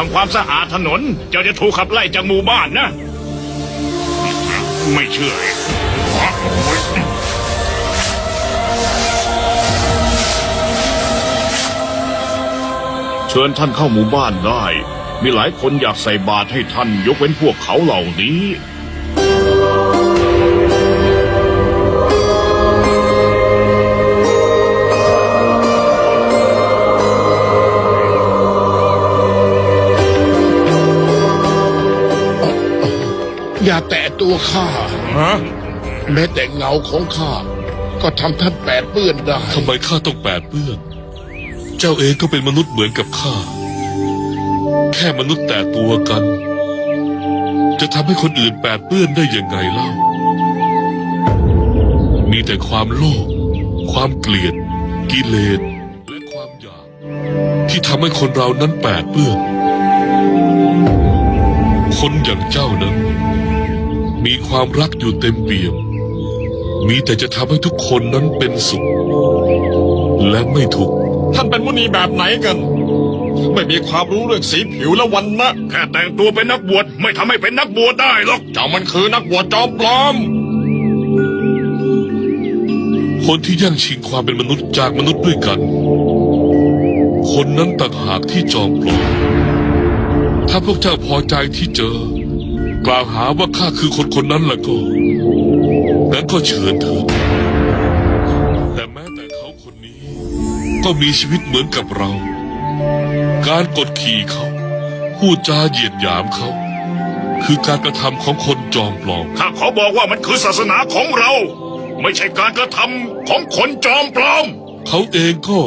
ทำความสะอาดถนน เจ้าจะถูกขับไล่จากหมู่บ้านนะ ไม่เชื่อเลยอ๋อโอ้ยเชิญท่านเข้าหมู่บ้านได้ มีหลายคนอยากใส่บาตรให้ท่านยกเว้นพวกเขาเหล่านี้ อย่าแตะตัวข้า ฮะแม้แต่เงาของข้า ก็ทำท่านแปดเปื้อนได้ ทำไมข้าต้องแปดเปื้อน เจ้าเองก็เป็นมนุษย์เหมือนกับข้า แค่มนุษย์แต่ตัวกัน จะทำให้คนอื่นแปดเปื้อนได้ยังไงเล่า มีแต่ความโลภ ความเกลียด กิเลส และความอยาก ที่ทำให้คนเรานั้นแปดเปื้อน คนอย่างเจ้านั้น มีความรักอยู่เต็มเปี่ยม มีแต่จะทำให้ทุกคนนั้นเป็นสุข และไม่ทุกข์ท่านเป็นมุนีแบบไหนกัน ไม่มีความรู้เรื่องสีผิวและวันนะแค่แต่งตัวเป็นนักบวชไม่ทำให้เป็นนักบวชได้หรอกเจ้ามันคือนักบวชจอมปลอม คนที่แย่งชิงความเป็นมนุษย์จากมนุษย์ด้วยกัน คนนั้นต่างหากที่จอมปลอมถ้าพวกเจ้าพอใจที่เจอ กล่าวหาว่าข้าคือคนคนนั้นล่ะก็งั้นก็เชิญเถิดแต่แม้แต่เขาคนนี้ ก็มีชีวิตเหมือนกับเรา การกดขี่เขา พูดจาเหยียดหยามเขา คือการกระทำของคนจอมปลอม ข้าขอบอกว่ามันคือศาสนาของเรา ไม่ใช่การกระทำของคนจอมปลอม เขาเองก็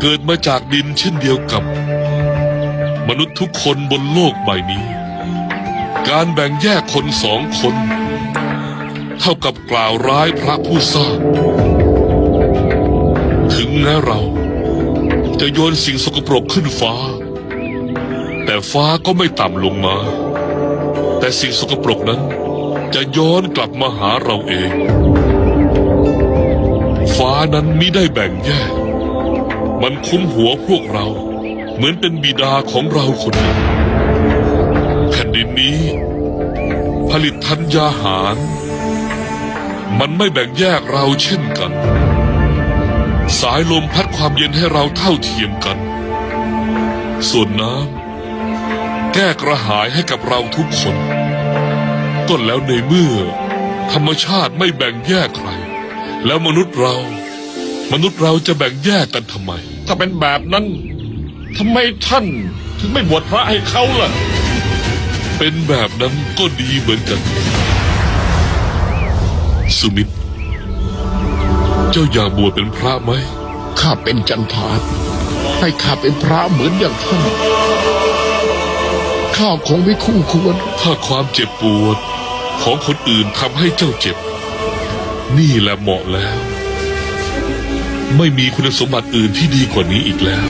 เกิดมาจากดินเช่นเดียวกับ มนุษย์ทุกคนบนโลกใบนี้ การแบ่งแยกคนสองคน เท่ากับกล่าวร้ายพระผู้สร้าง ถึงแม้เราจะโยนสิ่งสกปรกขึ้นฟ้า แต่ฟ้าก็ไม่ต่ำลงมา แต่สิ่งสกปรกนั้นจะย้อนกลับมาหาเราเอง ฟ้านั้นมิได้แบ่งแยก มันคุ้มหัวพวกเรา เหมือนเป็นบิดาของเราคนหนึ่ง นดินนี้ ผลิตธัญญาหาร มันไม่แบ่งแยกเราเช่นกัน สายลมพัดความเย็นให้เราเท่าเทียมกัน ส่วนน้ำแก้กระหายให้กับเราทุกคน ก็แล้วในเมื่อ ธรรมชาติไม่แบ่งแยกใคร แล้วมนุษย์เรา มนุษย์เราจะแบ่งแยกกันทำไม ถ้าเป็นแบบนั้นทำไมท่าน ถึงไม่บวชพระให้เขาล่ะ เป็นแบบนั้นก็ดีเหมือนกัน สุมิตร เจ้าอยากบวชเป็นพระไหม ข้าเป็นจันทานให้ข้าเป็นพระเหมือนอย่างท่าน ข้าคงไม่คู่ควร ถ้าความเจ็บปวด ของคนอื่นทำให้เจ้าเจ็บ นี่แหละเหมาะแล้ว ไม่มีคุณสมบัติอื่นที่ดีกว่านี้อีกแล้ว